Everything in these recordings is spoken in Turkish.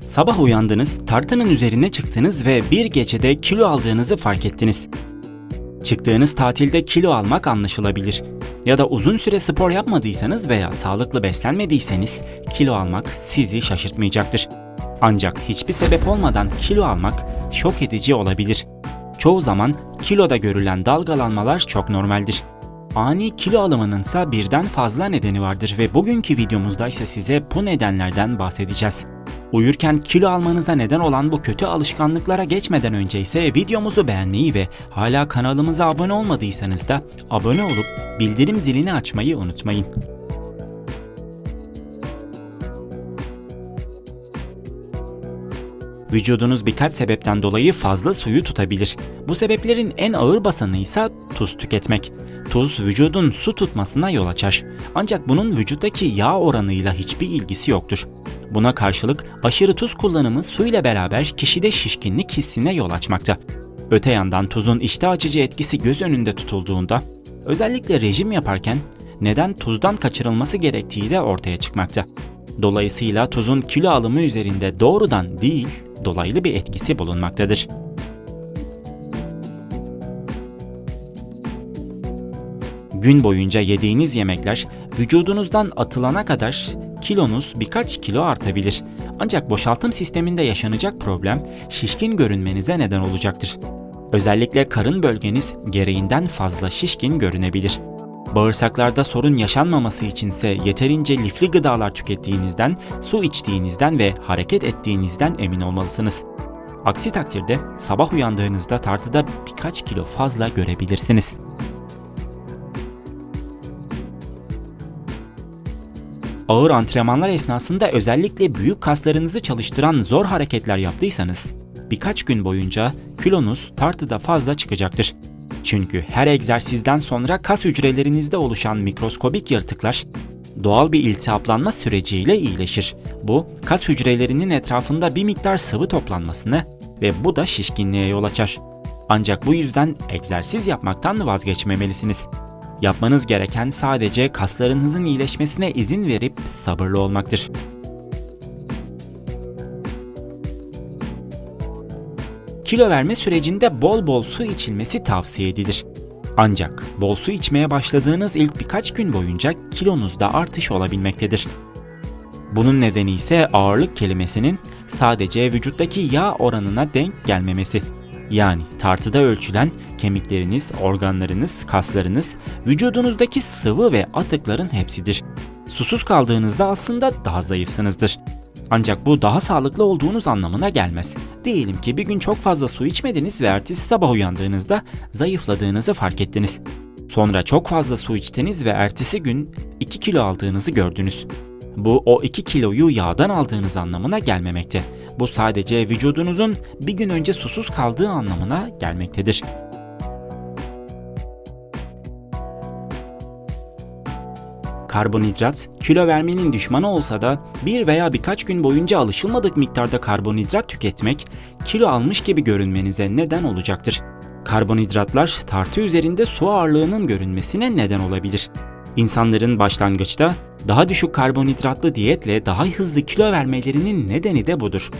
Sabah uyandınız, tartının üzerine çıktınız ve bir gecede kilo aldığınızı fark ettiniz. Çıktığınız tatilde kilo almak anlaşılabilir. Ya da uzun süre spor yapmadıysanız veya sağlıklı beslenmediyseniz kilo almak sizi şaşırtmayacaktır. Ancak hiçbir sebep olmadan kilo almak şok edici olabilir. Çoğu zaman kiloda görülen dalgalanmalar çok normaldir. Ani kilo alımınınsa birden fazla nedeni vardır ve bugünkü videomuzda ise size bu nedenlerden bahsedeceğiz. Uyurken kilo almanıza neden olan bu kötü alışkanlıklara geçmeden önce ise videomuzu beğenmeyi ve hala kanalımıza abone olmadıysanız da abone olup bildirim zilini açmayı unutmayın. Vücudunuz birkaç sebepten dolayı fazla suyu tutabilir. Bu sebeplerin en ağır basanı ise tuz tüketmek. Tuz vücudun su tutmasına yol açar. Ancak bunun vücuttaki yağ oranıyla hiçbir ilgisi yoktur. Buna karşılık aşırı tuz kullanımı su ile beraber kişide şişkinlik hissine yol açmakta. Öte yandan tuzun iştah açıcı etkisi göz önünde tutulduğunda özellikle rejim yaparken neden tuzdan kaçırılması gerektiği de ortaya çıkmakta. Dolayısıyla tuzun kilo alımı üzerinde doğrudan değil, dolaylı bir etkisi bulunmaktadır. Gün boyunca yediğiniz yemekler vücudunuzdan atılana kadar kilonuz birkaç kilo artabilir. Ancak boşaltım sisteminde yaşanacak problem şişkin görünmenize neden olacaktır. Özellikle karın bölgeniz gereğinden fazla şişkin görünebilir. Bağırsaklarda sorun yaşanmaması içinse yeterince lifli gıdalar tükettiğinizden, su içtiğinizden ve hareket ettiğinizden emin olmalısınız. Aksi takdirde sabah uyandığınızda tartıda birkaç kilo fazla görebilirsiniz. Ağır antrenmanlar esnasında özellikle büyük kaslarınızı çalıştıran zor hareketler yaptıysanız birkaç gün boyunca kilonuz tartıda fazla çıkacaktır. Çünkü her egzersizden sonra kas hücrelerinizde oluşan mikroskobik yırtıklar doğal bir iltihaplanma süreciyle iyileşir. Bu kas hücrelerinin etrafında bir miktar sıvı toplanmasını ve bu da şişkinliğe yol açar. Ancak bu yüzden egzersiz yapmaktan vazgeçmemelisiniz. Yapmanız gereken sadece kaslarınızın iyileşmesine izin verip sabırlı olmaktır. Kilo verme sürecinde bol bol su içilmesi tavsiye edilir. Ancak bol su içmeye başladığınız ilk birkaç gün boyunca kilonuzda artış olabilmektedir. Bunun nedeni ise ağırlık kelimesinin sadece vücuttaki yağ oranına denk gelmemesi. Yani tartıda ölçülen kemikleriniz, organlarınız, kaslarınız, vücudunuzdaki sıvı ve atıkların hepsidir. Susuz kaldığınızda aslında daha zayıfsınızdır. Ancak bu daha sağlıklı olduğunuz anlamına gelmez. Diyelim ki bir gün çok fazla su içmediniz ve ertesi sabah uyandığınızda zayıfladığınızı fark ettiniz. Sonra çok fazla su içtiniz ve ertesi gün 2 kilo aldığınızı gördünüz. Bu o 2 kiloyu yağdan aldığınız anlamına gelmemekte. Bu sadece vücudunuzun bir gün önce susuz kaldığı anlamına gelmektedir. Karbonhidrat, kilo vermenin düşmanı olsa da bir veya birkaç gün boyunca alışılmadık miktarda karbonhidrat tüketmek kilo almış gibi görünmenize neden olacaktır. Karbonhidratlar tartı üzerinde su ağırlığının görünmesine neden olabilir. İnsanların başlangıçta daha düşük karbonhidratlı diyetle daha hızlı kilo vermelerinin nedeni de budur.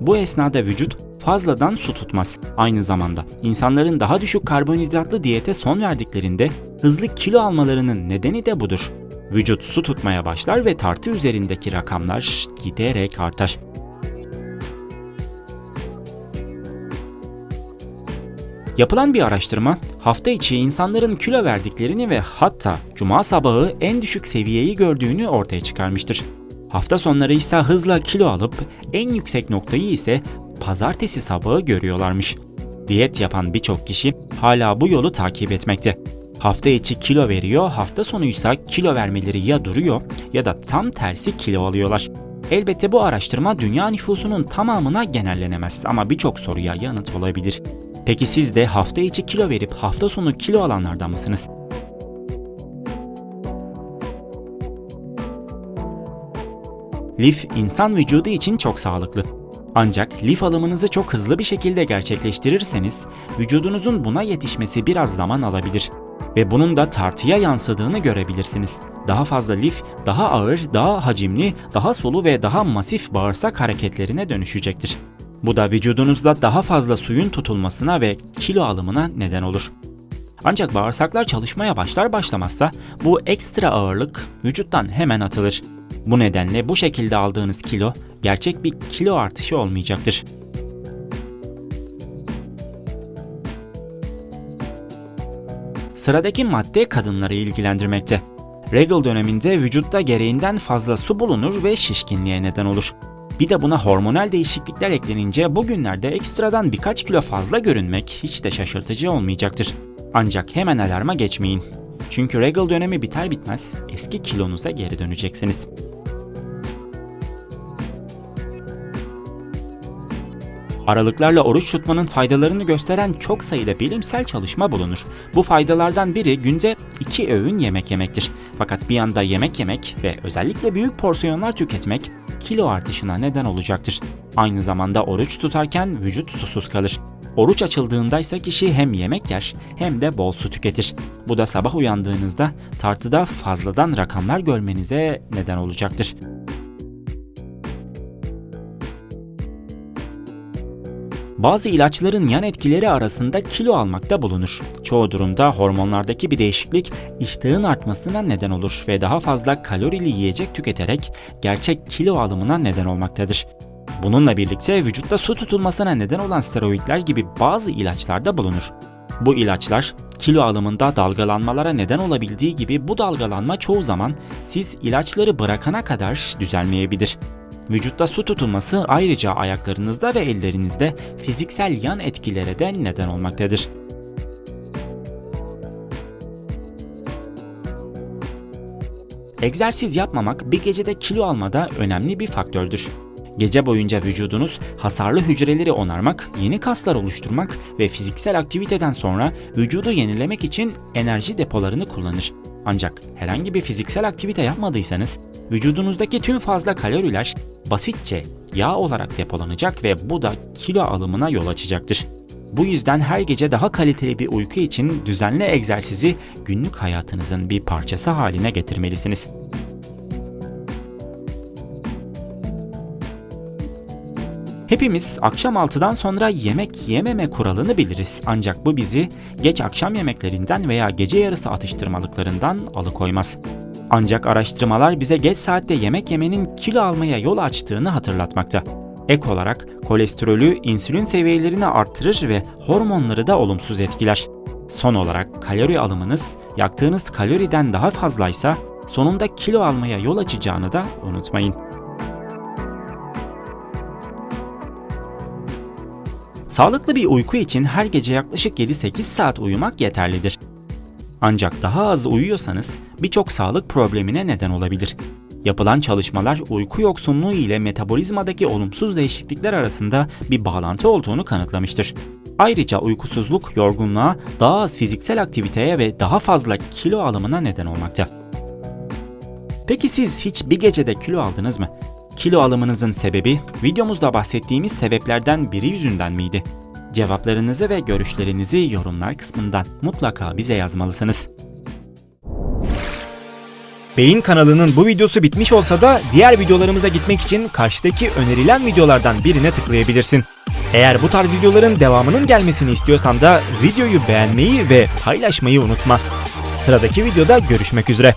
Bu esnada vücut fazladan su tutmaz. Aynı zamanda insanların daha düşük karbonhidratlı diyete son verdiklerinde hızlı kilo almalarının nedeni de budur. Vücut su tutmaya başlar ve tartı üzerindeki rakamlar giderek artar. Yapılan bir araştırma hafta içi insanların kilo verdiklerini ve hatta cuma sabahı en düşük seviyeyi gördüğünü ortaya çıkarmıştır. Hafta sonları ise hızla kilo alıp en yüksek noktayı ise pazartesi sabahı görüyorlarmış. Diyet yapan birçok kişi hala bu yolu takip etmekte. Hafta içi kilo veriyor, hafta sonu ise kilo vermeleri ya duruyor ya da tam tersi kilo alıyorlar. Elbette bu araştırma dünya nüfusunun tamamına genellenemez ama birçok soruya yanıt olabilir. Peki siz de hafta içi kilo verip hafta sonu kilo alanlardan mısınız? Lif insan vücudu için çok sağlıklı. Ancak lif alımınızı çok hızlı bir şekilde gerçekleştirirseniz vücudunuzun buna yetişmesi biraz zaman alabilir. Ve bunun da tartıya yansıdığını görebilirsiniz. Daha fazla lif, daha ağır, daha hacimli, daha sulu ve daha masif bağırsak hareketlerine dönüşecektir. Bu da vücudunuzda daha fazla suyun tutulmasına ve kilo alımına neden olur. Ancak bağırsaklar çalışmaya başlar başlamazsa bu ekstra ağırlık vücuttan hemen atılır. Bu nedenle bu şekilde aldığınız kilo gerçek bir kilo artışı olmayacaktır. Sıradaki madde kadınları ilgilendirmekte. Regal döneminde vücutta gereğinden fazla su bulunur ve şişkinliğe neden olur. Bir de buna hormonal değişiklikler eklenince bugünlerde ekstradan birkaç kilo fazla görünmek hiç de şaşırtıcı olmayacaktır. Ancak hemen alarma geçmeyin. Çünkü regal dönemi biter bitmez eski kilonuza geri döneceksiniz. Aralıklarla oruç tutmanın faydalarını gösteren çok sayıda bilimsel çalışma bulunur. Bu faydalardan biri günde iki öğün yemek yemektir. Fakat bir yanda yemek yemek ve özellikle büyük porsiyonlar tüketmek kilo artışına neden olacaktır. Aynı zamanda oruç tutarken vücut susuz kalır. Oruç açıldığında ise kişi hem yemek yer hem de bol su tüketir. Bu da sabah uyandığınızda tartıda fazladan rakamlar görmenize neden olacaktır. Bazı ilaçların yan etkileri arasında kilo almakta bulunur. Çoğu durumda hormonlardaki bir değişiklik iştahın artmasına neden olur ve daha fazla kalorili yiyecek tüketerek gerçek kilo alımına neden olmaktadır. Bununla birlikte vücutta su tutulmasına neden olan steroidler gibi bazı ilaçlarda bulunur. Bu ilaçlar kilo alımında dalgalanmalara neden olabildiği gibi bu dalgalanma çoğu zaman siz ilaçları bırakana kadar düzelmeyebilir. Vücutta su tutulması ayrıca ayaklarınızda ve ellerinizde fiziksel yan etkilere de neden olmaktadır. Egzersiz yapmamak bir gecede kilo almada önemli bir faktördür. Gece boyunca vücudunuz hasarlı hücreleri onarmak, yeni kaslar oluşturmak ve fiziksel aktiviteden sonra vücudu yenilemek için enerji depolarını kullanır. Ancak herhangi bir fiziksel aktivite yapmadıysanız vücudunuzdaki tüm fazla kaloriler basitçe yağ olarak depolanacak ve bu da kilo alımına yol açacaktır. Bu yüzden her gece daha kaliteli bir uyku için düzenli egzersizi günlük hayatınızın bir parçası haline getirmelisiniz. Hepimiz akşam 6'dan sonra yemek yememe kuralını biliriz. Ancak bu bizi geç akşam yemeklerinden veya gece yarısı atıştırmalıklarından alıkoymaz. Ancak araştırmalar bize geç saatte yemek yemenin kilo almaya yol açtığını hatırlatmakta. Ek olarak kolesterolü, insülin seviyelerini arttırır ve hormonları da olumsuz etkiler. Son olarak kalori alımınız yaktığınız kaloriden daha fazlaysa sonunda kilo almaya yol açacağını da unutmayın. Sağlıklı bir uyku için her gece yaklaşık 7-8 saat uyumak yeterlidir. Ancak daha az uyuyorsanız birçok sağlık problemine neden olabilir. Yapılan çalışmalar uyku yoksunluğu ile metabolizmadaki olumsuz değişiklikler arasında bir bağlantı olduğunu kanıtlamıştır. Ayrıca uykusuzluk yorgunluğa, daha az fiziksel aktiviteye ve daha fazla kilo alımına neden olmakta. Peki siz hiç bir gecede kilo aldınız mı? Kilo alımınızın sebebi videomuzda bahsettiğimiz sebeplerden biri yüzünden miydi? Cevaplarınızı ve görüşlerinizi yorumlar kısmından mutlaka bize yazmalısınız. Beyin kanalının bu videosu bitmiş olsa da diğer videolarımıza gitmek için karşıdaki önerilen videolardan birine tıklayabilirsin. Eğer bu tarz videoların devamının gelmesini istiyorsan da videoyu beğenmeyi ve paylaşmayı unutma. Sıradaki videoda görüşmek üzere.